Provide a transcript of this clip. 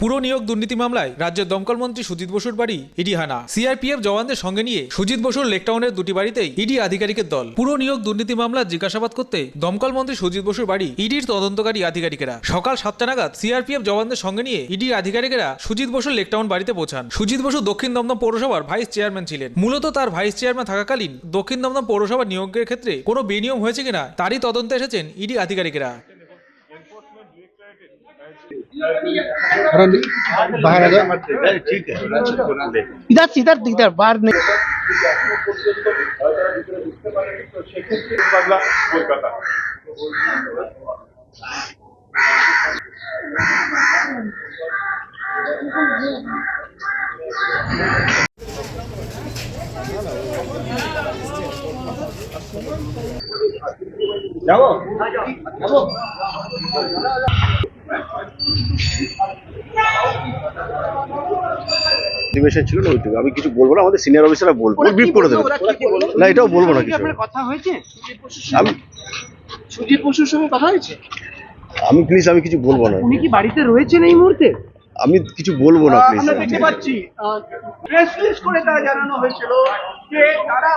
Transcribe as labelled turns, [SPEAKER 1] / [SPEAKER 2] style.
[SPEAKER 1] পুরো নিয়োগ দুর্নীতি মামলায় রাজ্যের দমকল মন্ত্রী সুজিত বসুর বাড়ি ইডি হানা। সিআরপিএফ জওয়ানদের সঙ্গে নিয়ে সুজিত বসুর লেকটাউনের দুটি বাড়িতেই ইডি আধিকারিকের দল। পুরো নিয়োগ দুর্নীতি মামলার জিজ্ঞাসাবাদ করতে দমকল মন্ত্রী সুজিত বসুর বাড়ি ইডির তদন্তকারী আধিকারিকেরা। সকাল সাতটা নাগাদ সিআরপিএফ জওয়ানদের সঙ্গে নিয়ে ইডির আধিকারিকেরা সুজিত বসুর লেকটাউন বাড়িতে পৌঁছান। সুজিত বসু দক্ষিণ দমদম পৌরসভার ভাইস চেয়ারম্যান ছিলেন। মূলত তার ভাইস চেয়ারম্যান থাকাকালীন দক্ষিণ দমদম পৌরসভা নিয়োগের ক্ষেত্রে কোনো বেনিয়ম হয়েছে কিনা তারই তদন্তে এসেছেন ইডি আধিকারিকেরা।
[SPEAKER 2] बाहर आ जाओ
[SPEAKER 3] ठीक है
[SPEAKER 2] इधर इधर इधर बाहर नहीं।
[SPEAKER 3] কলকাতা
[SPEAKER 4] অধিবেশন ছিল না ওইটুকু আমি কিছু বলব না আমাদের সিনিয়র অফিসাররা বলব। ব্রিফ করে দেবে। না এটাও বলব না কিছু।
[SPEAKER 2] কথা হয়েছে?
[SPEAKER 4] আমি
[SPEAKER 2] সুজিত বসুর সঙ্গে কথা হয়েছে?
[SPEAKER 4] আমি প্লিজ আমি কিছু বলব না।
[SPEAKER 2] উনি কি বাড়িতে রয়েছেন এই মুহূর্তে?
[SPEAKER 4] আমি কিছু বলব না প্লিজ
[SPEAKER 2] আমরা দেখতে পাচ্ছি প্রেস রিলিজ করে তারা জানানো হয়েছিল যে তারা